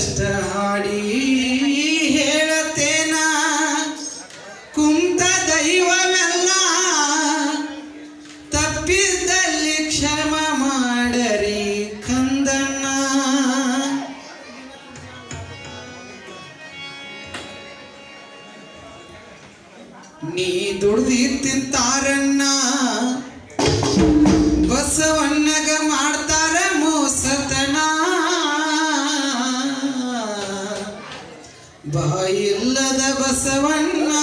ಎಷ್ಟ ಹಾಡಿ ಹೇಳತೇನ? ಕುಂತ ದೈವವೆಲ್ಲ ತಪ್ಪಿದ್ದಲ್ಲಿ ಕ್ಷಮ ಮಾಡರಿ ಕಂದಣ್ಣ. ನೀ ದುಡ್ದಿ ತಿಂತಾರೆ இல்லத பசவண்ணா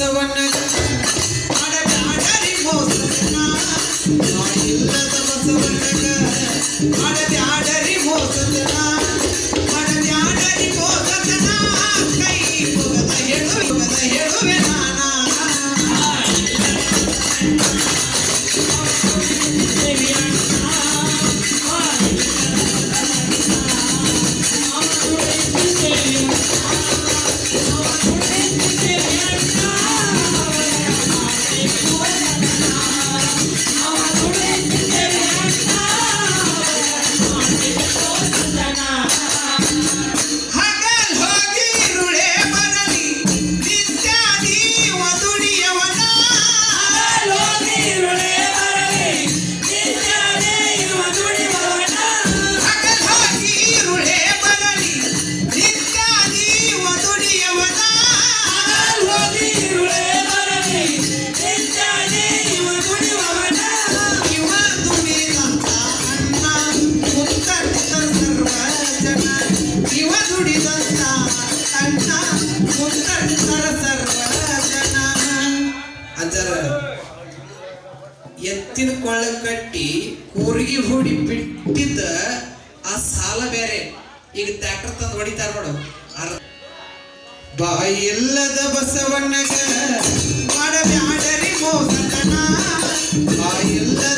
once I ಈಗ ಟ್ರ್ಯಾಕ್ಟರ್ ತಂದು ಹೊಡಿತಾರ ನೋಡು ಬಾಯಿಲ್ಲದ ಬಸವಣ್ಣಗ ಮಾಡಬ್ಯಾಡರಿ ಮೋಸನ ಬಾಯಿಲ್ಲದ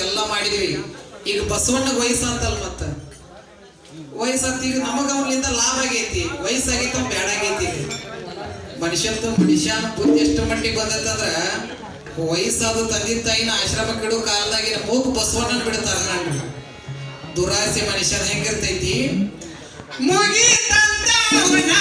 ದುಡಿಸ್ಕೋಬೇಕೆಲ್ಲ ಮಾಡಿದ್ವಿ. ಈಗ ಬಸವಣ್ಣಗೆ ವಯಸ್ಸಾತಲ್ ಮತ್ತ? ವಯಸ್ಸಾತ ಈಗ ನಮಗ ಅವ್ರಿಂದ ಲಾಭ ಆಗೈತಿ. ವಯಸ್ಸಾಗೈತಿ ಅವ್ನು ಬ್ಯಾಡ ಆಗೈತಿ ಮನುಷ್ಯಂತ ಮನುಷ್ಯನ ಬುದ್ಧಿ ಎಷ್ಟು ಮಟ್ಟಿಗೆ ಬಂದತ್ತಂದ್ರ, ವಯಸ್ಸಾದ ತಂದೆ ತಾಯಿನ ಆಶ್ರಮ ಇಡೋ ಕಾಲದಾಗಿನ ಮೂಗ್ ಬಸವಣ್ಣನ ಬಿಡ್ತಾರ ನಾನು. ದುರಾಸೆ ಮನುಷ್ಯನ ಹೆಂಗಿರ್ತೈತಿ? ಮುಗಿ ತಂದವನ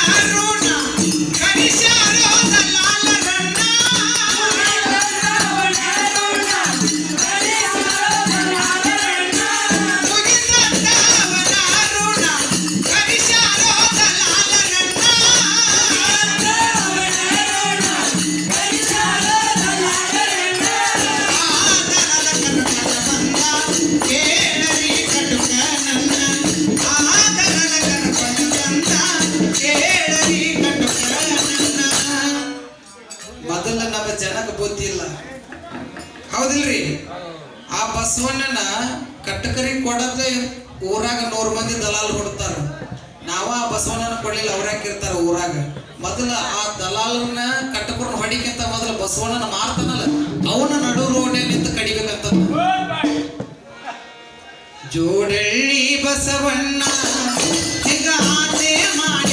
ಊರಾಗ ನೂರು ಮಂದಿ ದಲಾಲ್ ಹೊಡ್ತಾರ ನಾವ ಆ ಬಸವಣ್ಣನ ಕೊಡ್ಲಿಲ್ಲ ಅವ್ರಾಕಿರ್ತಾರ ಊರಾಗ? ಮೊದಲ ಆ ದಲಾಲನ್ನ ಕಟ್ಟಪುರನ ಹೊಡಿಕಿಂತ ಮೊದಲು ಬಸವಣ್ಣನ ಮಾರ್ತಾನಲ್ಲ, ಅವನ ನಡು ರೋಡೆ ನಿಂತು ಕಡಿಬೇಕಂತ ಜೋಡಳ್ಳಿ ಬಸವಣ್ಣ ಮಾಡಿ